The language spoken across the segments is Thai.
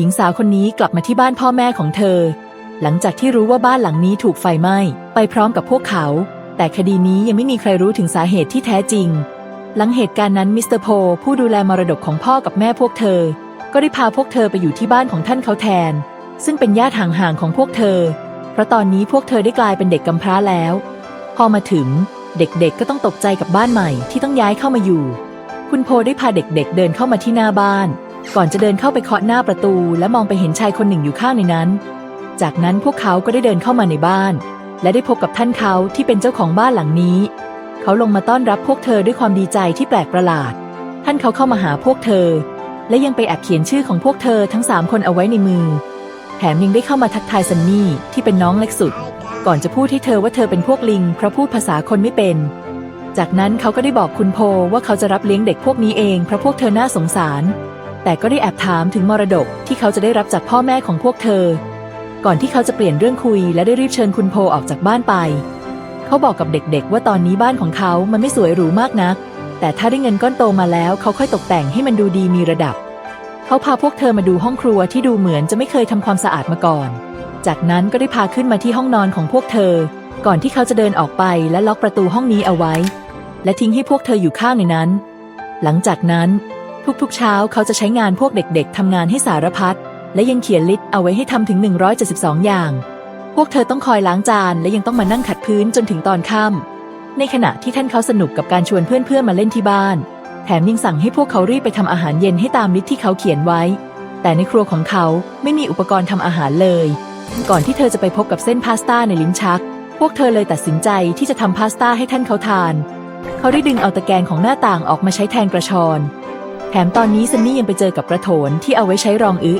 หญิงสาวคนนี้กลับมาที่บ้านพ่อแม่ของเธอ หลังจากที่รู้ว่าบ้านหลังนี้ถูกไฟไหม้ ไปพร้อมกับพวกเขา แต่คดีนี้ยังไม่มีใครรู้ถึงสาเหตุที่แท้จริง หลังเหตุการณ์นั้นมิสเตอร์โพผู้ดูแลมรดกของพ่อกับแม่พวกเธอ ก็ได้พาพวกเธอไปอยู่ที่บ้านของท่านเขาแทน ซึ่งเป็นญาติห่างๆของพวกเธอ เพราะตอนนี้พวกเธอได้กลายเป็นเด็กกำพร้าแล้ว พอมาถึงเด็กๆก็ต้องตกใจกับบ้านใหม่ที่ต้องย้ายเข้ามาอยู่ คุณโพได้พาเด็กๆเดินเข้ามาที่หน้าบ้าน ก่อนจะเดินเข้าไปเคาะหน้าประตู และมองไปเห็นชายคนหนึ่งอยู่ข้างในนั้น จากนั้นพวกเขาก็ได้เดินเข้ามาในบ้าน และได้พบกับท่านเขาที่เป็นเจ้าของบ้านหลังนี้ เขาลงมาต้อนรับพวกเธอด้วยความดีใจที่แปลกประหลาด ท่านเขาเข้ามาหาพวกเธอ และยังไปแอบเขียนชื่อของพวกเธอทั้งสามคนเอาไว้ในมือ แถมยังได้เข้ามาทักทายซันนี่ที่เป็นน้องเล็กสุด ก่อนจะพูดให้เธอว่าเธอเป็นพวกลิงเพราะพูดภาษาคนไม่เป็นจากนั้นเขาก็ได้บอกคุณโพว่าเขาจะรับเลี้ยงเด็กพวกนี้เองเพราะพวกเธอน่าสงสาร แต่ก็ได้แอบถามถึงมรดกที่เขาจะได้รับจากพ่อแม่ของพวกเธอ ก่อนที่เขาจะเปลี่ยนเรื่องคุยและได้รีบเชิญคุณโพออกจากบ้านไป เขาบอกกับเด็กๆ ว่าตอนนี้บ้านของเขามันไม่สวยหรูมากนัก แต่ถ้าได้เงินก้อนโตมาแล้วเขาค่อยตกแต่งให้มันดูดีมีระดับ เขาพาพวกเธอมาดูห้องครัวที่ดูเหมือนจะไม่เคยทำความสะอาดมาก่อน จากนั้นก็ได้พาขึ้นมาที่ห้องนอนของพวกเธอ ก่อนที่เขาจะเดินออกไปและล็อกประตูห้องนี้เอาไว้ และทิ้งให้พวกเธออยู่ข้างในนั้น หลังจากนั้น ทุกๆ เช้าเขาจะใช้งานพวกเด็กๆทำงานให้สารพัดและยังเขียนลิสต์เอาไว้ให้ทำถึง 172 อย่าง พวกเธอต้องคอยล้างจานและยังต้องมานั่งขัดพื้นจนถึงตอนค่ำในขณะที่ท่านเขาสนุกกับการชวนเพื่อนๆมาเล่นที่บ้าน แถมยังสั่งให้พวกเขารีบไปทำอาหารเย็นให้ตามลิสต์ที่เขาเขียนไว้ แต่ในครัวของเขาไม่มีอุปกรณ์ทำอาหารเลย ก่อนที่เธอจะไปพบกับเส้นพาสต้าในลิ้นชัก พวกเธอเลยตัดสินใจที่จะทำพาสต้าให้ท่านเขาทาน เขาได้ดึงเอาตะแกรงของหน้าต่างออกมาใช้แทนกระชอน แถมตอนนี้ซันนี่ยังไปเจอกับกระโถนที่เอาไว้ใช้รองอึ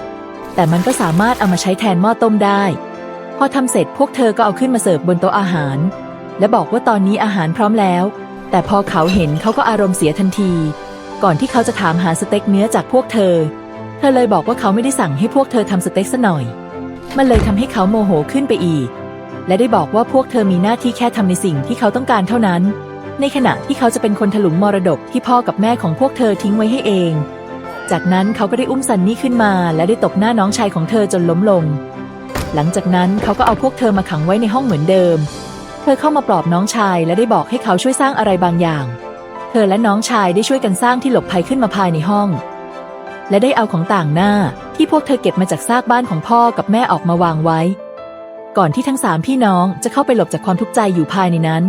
แต่มันก็สามารถเอามาใช้แทนหม้อต้มได้ พอทำเสร็จพวกเธอก็เอาขึ้นมาเสิร์ฟบนโต๊ะอาหาร และบอกว่าตอนนี้อาหารพร้อมแล้ว แต่พอเขาเห็นเขาก็อารมณ์เสียทันที ก่อนที่เขาจะถามหาสเต็กเนื้อจากพวกเธอ เธอเลยบอกว่าเขาไม่ได้สั่งให้พวกเธอทำสเต็กซะหน่อย มันเลยทำให้เขาโมโหขึ้นไปอีก และได้บอกว่าพวกเธอมีหน้าที่แค่ทำในสิ่งที่เขาต้องการเท่านั้น ในขณะที่เขาจะเป็นคนถลุงมรดกที่พ่อกับแม่ของพวกเธอทิ้งไว้ให้เอง จากนั้นเขาก็ได้อุ้มซันนี่ขึ้นมาและได้ตบหน้าน้องชายของเธอจนล้มลง หลังจากนั้นเขาก็เอาพวกเธอมาขังไว้ในห้องเหมือนเดิม เธอเข้ามาปลอบน้องชายและได้บอกให้เขาช่วยสร้างอะไรบางอย่าง เธอและน้องชายได้ช่วยกันสร้างที่หลบภัยขึ้นมาภายในห้อง และได้เอาของต่างหน้าที่พวกเธอเก็บมาจากซากบ้านของพ่อกับแม่ออกมาวางไว้ ก่อนที่ทั้งสามพี่น้องจะเข้าไปหลบจากความทุกข์ใจอยู่ภายในนั้น